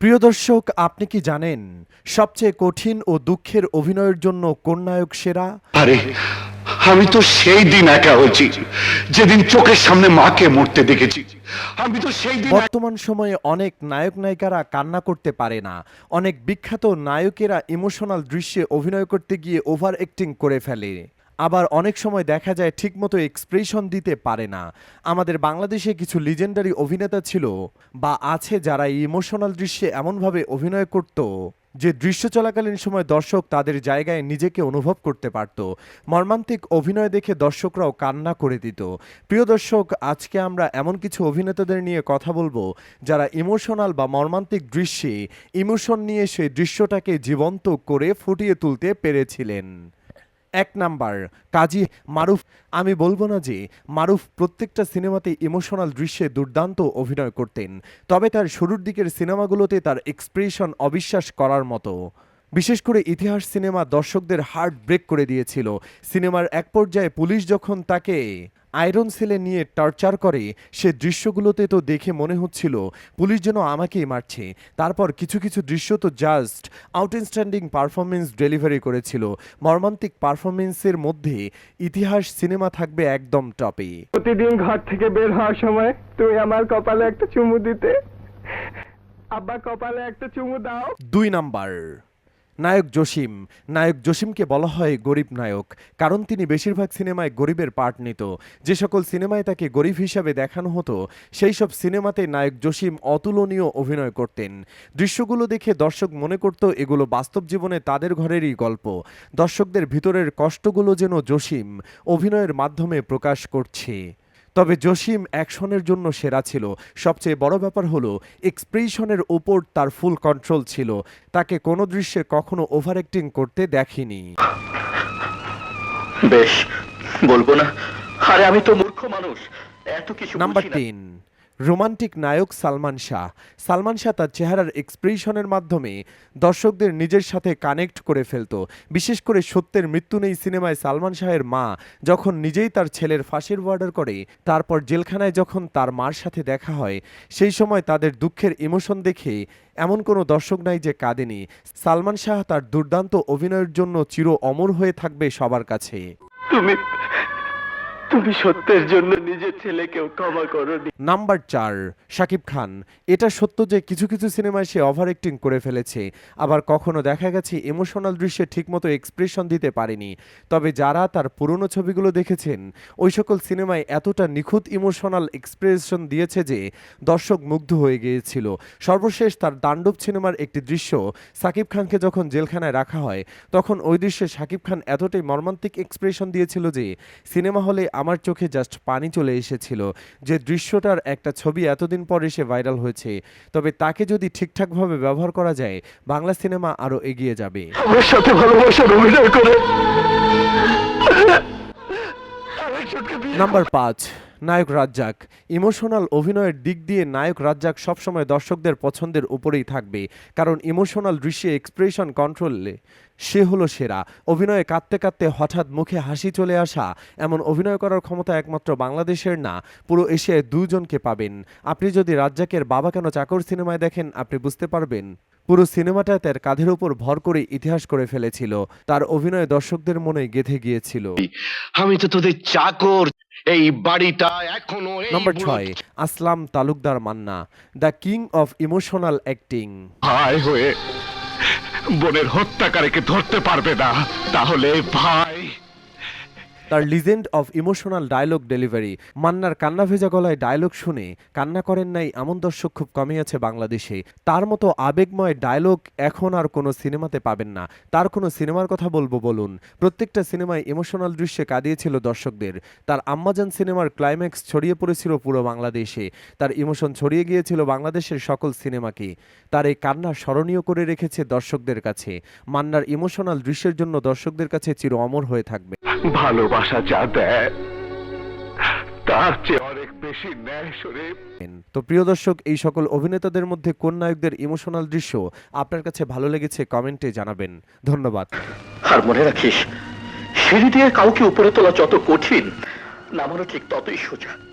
প্রিয় দর্শক আপনি কি জানেন সবচেয়ে কঠিন ও দুঃখের অভিনয়ের জন্য কোন নায়ক সেরা? আরে আমি তো সেই দিন একা হয়েছি যেদিন চোখের সামনে মাকে মরতে দেখেছি। আমি তো সেই দিন বর্তমান সময়ে অনেক নায়ক নায়িকারা কান্না করতে পারে না। অনেক বিখ্যাত নায়কেরা ইমোশনাল দৃশ্যে অভিনয় করতে গিয়ে ওভার অ্যাক্টিং করে ফেলে। আবার অনেক সময় দেখা যায় ঠিকমতো এক্সপ্রেশন দিতে পারে না। আমাদের বাংলাদেশে কিছু লিজেন্ডারি অভিনেতা ছিল বা আছে যারা ইমোশনাল দৃশ্যে এমনভাবে অভিনয় করত যে দৃশ্য চলাকালীন সময় দর্শক তাদের জায়গায় নিজেকে অনুভব করতে পারত। মর্মান্তিক অভিনয় দেখে দর্শকরাও কান্না করে দিত। প্রিয় দর্শক, আজকে আমরা এমন কিছু অভিনেতাদের নিয়ে কথা বলব যারা ইমোশনাল বা মর্মান্তিক দৃশ্যে ইমোশন নিয়ে সেই দৃশ্যটাকে জীবন্ত করে ফুটিয়ে তুলতে পেরেছিলেন। এক নাম্বার, কাজী মারুফ, আমি বলব না যে মারুফ প্রত্যেকটা সিনেমাতে ইমোশনাল দৃশ্যে দুর্দান্ত অভিনয় করতেন, তবে তার শুরুর দিকের সিনেমাগুলোতে তার এক্সপ্রেশন অবিশ্বাস করার মতো। বিশেষ করে ইতিহাস সিনেমা দর্শকদের হার্ট ব্রেক করে দিয়েছিল। সিনেমার এক পর্যায়ে পুলিশ যখন তাকে আয়রন সেলে নিয়ে টর্চার করে সে দৃশ্যগুলোতে তো দেখে মনে হচ্ছিল পুলিশ যেন আমাকেই মারছে। তারপর কিছু কিছু দৃশ্য তো জাস্ট আউটস্ট্যান্ডিং পারফরমেন্স ডেলিভারি করেছিল। মর্মান্তিক পারফরমেন্সের মধ্যে ইতিহাস সিনেমা থাকবে একদম টপে প্রতিদিন ঘর থেকে বের হওয়ার সময় তুমি আমার কপালে একটা চুমু দিতে। আব্বা কপালে একটা চুমু দাও। দুই নাম্বার। নায়ক জসিম। নায়ক জসিমকে বলা হয় গরিব নায়ক, কারণ তিনি বেশিরভাগ সিনেমায় গরিবের পার্ট নিত। যে সকল সিনেমায় তাকে গরিব হিসাবে দেখানো হতো, সেই সব সিনেমাতে নায়ক জসিম অতুলনীয় অভিনয় করতেন। দৃশ্যগুলো দেখে দর্শক মনে করত, এগুলো বাস্তব জীবনে তাদের ঘরেরই গল্প। দর্শকদের ভিতরের কষ্টগুলো যেন জসিম অভিনয়ের মাধ্যমে প্রকাশ করছে। তবে জসিম অ্যাকশনের জন্য সেরা ছিল। সবচেয়ে বড় ব্যাপার হলো এক্সপ্রেশনের ওপর তার ফুল কন্ট্রোল ছিল। তাকে কোনো দৃশ্যে কখনো ওভার অ্যাক্টিং করতে দেখিনি। বেশ বলব না। আরে আমি তো মূর্খ মানুষ। এত কিছু নাম্বার তিন। রোমান্টিক নায়ক সালমান শাহ। সালমান শাহ তার চেহারার এক্সপ্রেশনের মাধ্যমে দর্শকদের নিজের সাথে কানেক্ট করে ফেলতো। বিশেষ করে সত্যের মৃত্যু নেই সিনেমায় সালমান শাহের মা যখন নিজেই তার ছেলের ফাঁসির অর্ডার করে, তারপর জেলখানায় যখন তার মার সাথে দেখা হয়, সেই সময় তাদের দুঃখের ইমোশন দেখে এমন কোনো দর্শক নাই যে কাঁদেনি। সালমান শাহ তার দুর্দান্ত অভিনয়ের জন্য চির অমর হয়ে থাকবে সবার কাছে। তুমি তুমি সত্যের জন্য নিজের ছেলেকেও ক্ষমা করোনি। নাম্বার চার, শাকিব খান। এটা সত্য যে কিছু কিছু সিনেমায় সে ওভার অ্যাক্টিং করে ফেলেছে। আবার কখনো দেখা গেছে ইমোশনাল দৃশ্যে ঠিকমতো এক্সপ্রেশন দিতে পারেনি। তবে যারা তার পুরনো ছবিগুলো দেখেছেন, ওই সকল সিনেমায় এতটা নিখুঁত ইমোশনাল এক্সপ্রেশন দিয়েছে যে দর্শক মুগ্ধ হয়ে গিয়েছিল। সর্বশেষ তার দাণ্ডব সিনেমার একটি দৃশ্য সাকিব খানকে যখন জেলখানায় রাখা হয়, তখন ওই দৃশ্যে শাকিব খান এতটাই মর্মান্তিক এক্সপ্রেশন দিয়েছিল যে সিনেমা হলে আমার চোখে জাস্ট পানি চলে এসেছিল। যে দৃশ্যটার একটা ছবি এতদিন পর এসে ভাইরাল হয়েছে। তবে তাকে যদি ঠিকঠাকভাবে ব্যবহার করা যায়, বাংলা সিনেমা আরও এগিয়ে যাবে। আমার সাথে ভালোবাসার অভিনয় করে। নাম্বার পাঁচ, নায়ক রাজ্জাক। ইমোশনাল অভিনয়ের দিক দিয়ে নায়ক রাজ্জাক সবসময় দর্শকদের পছন্দের উপরেই থাকবে, কারণ ইমোশনাল দৃশ্যে এক্সপ্রেশন কন্ট্রোলে সে হলো সেরা। অভিনয়ে কাঁদতে কাঁদতে হঠাৎ মুখে হাসি চলে আসা, এমন অভিনয় করার ক্ষমতা একমাত্র বাংলাদেশের না, পুরো এশিয়ায় দুজনকে পাবেন। আপনি যদি রাজ্জাকের বাবা কেন চাকর সিনেমায় দেখেন, আপনি বুঝতে পারবেন। পুরো সিনেমাটা তার কাঁধের উপর ভর করে ইতিহাস করে ফেলেছিল। তার অভিনয় দর্শকদের মনে গেঁথে গিয়েছিল। আমি তো তোদের চাকর। এই বাড়িটা এখনও নম্বর ছয় Aslam Talukdar Manna the king of emotional acting. ভাই হয়ে বোনের হত্যাকারীকে ধরতে পারবে না। তাহলে ভাই তার legend of emotional dialogue delivery. মান্নার কান্না ভেজা গলায় ডায়লগ শুনে কান্না করেন নাই এমন দর্শক খুব কমই আছে বাংলাদেশে। তার মতো আবেগময় ডায়লগ এখন আর কোনো সিনেমাতে পাবেন না। তার কোনো সিনেমার কথা বলব বলুন। প্রত্যেকটা সিনেমায় ইমোশনাল দৃশ্যে কাঁদিয়েছিল দর্শকদের। তার আম্মাজান সিনেমার ক্লাইম্যাক্স ছড়িয়ে পড়েছিল পুরো বাংলাদেশে। তার ইমোশন ছড়িয়ে গিয়েছিল বাংলাদেশের সকল সিনেমাকে। তার এই কান্না স্মরণীয় করে রেখেছে দর্শকদের কাছে। মান্নার ইমোশনাল দৃশ্যের জন্য দর্শকদের কাছে চির অমর হয়ে থাকবে। ভালোবাসা যা দেয় তার চেয়ে অনেক বেশি ন্যায় শরীফ তো প্রিয় দর্শক এই সকল অভিনেতাদের মধ্যে কোন নায়কদের ইমোশনাল দৃশ্য আপনার কাছে ভালো লেগেছে কমেন্টে জানাবেন। ধন্যবাদ। আর মনে রাখিস সিঁড়ি দিয়ে কাউকে উপরে তোলা যত কঠিন নামানো ঠিক ততই সোজা।